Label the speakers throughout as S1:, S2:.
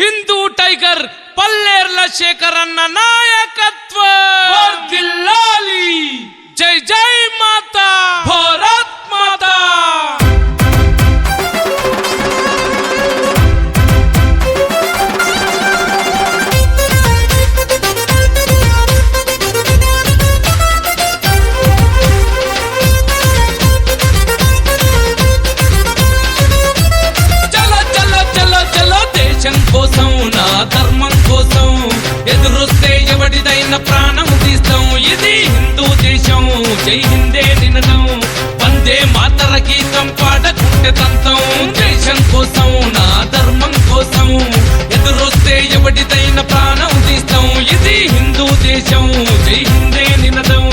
S1: Hindu tiger ಪಲ್ಲೇರ್ಲ ಶೇಖರನ್ನ
S2: ನಾಯಕತ್ವ.
S1: జై హిందే నినదం వందే మాతర గీతం పాడకుంటే తంతం. దేశం కోసం నా ధర్మం కోసం ఎదురొస్తే ఎవడిదైన ప్రాణం తీస్తాం. ఇది హిందూ దేశం. జై హిందే నినదం.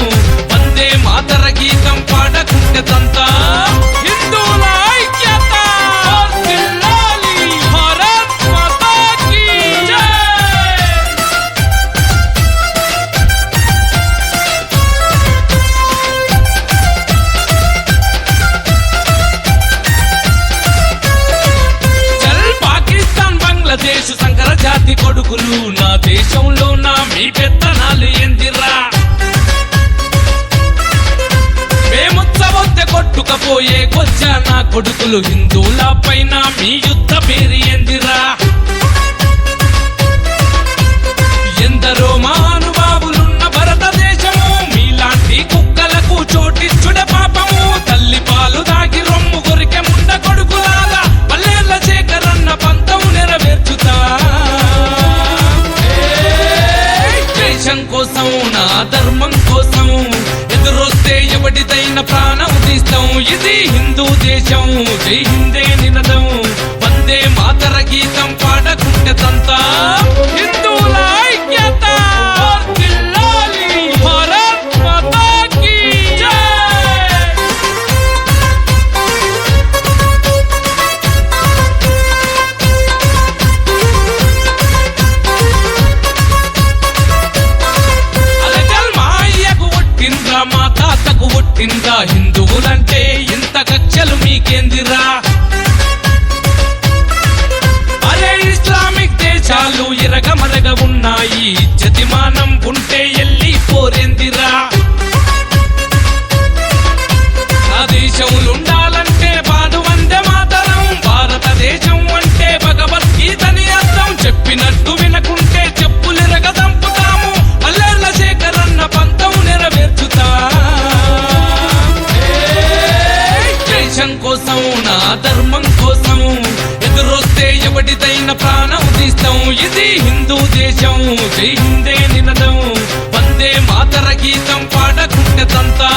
S1: సంకర జాతి కొడుకులు. నా దేశంలో నా మీ పెత్తనాలు ఎందిరా మేముచ్చబొత్తె కొట్టుకపోయే కొచ్చా నా కొడుకులు. హిందువుల పైన మీ యుద్ధ దేశం కోసం నా ధర్మం కోసం ఎదురొస్తే ఎవటిదైన ప్రాణం తీస్తాం. ఇది హిందూ దేశం. జై హిందే నినదం. వందే మాతర గీతం పాడకుంటే తంతా పుట్టిందా హిందువులంటే ఇంత కక్షలు మీకేందిరా? అరే ఇస్లామిక్ దేశాలు ఇరగమరగ ఉన్నాయి. జతిమానం ఉంటే కోసం ఎదురొస్తే ఎవటిదైన ప్రాణం తీస్తాం. ఇది హిందూ దేశం. జై హిందే నినదం. వందే మాతర గీతం పాడకుంటే తంతా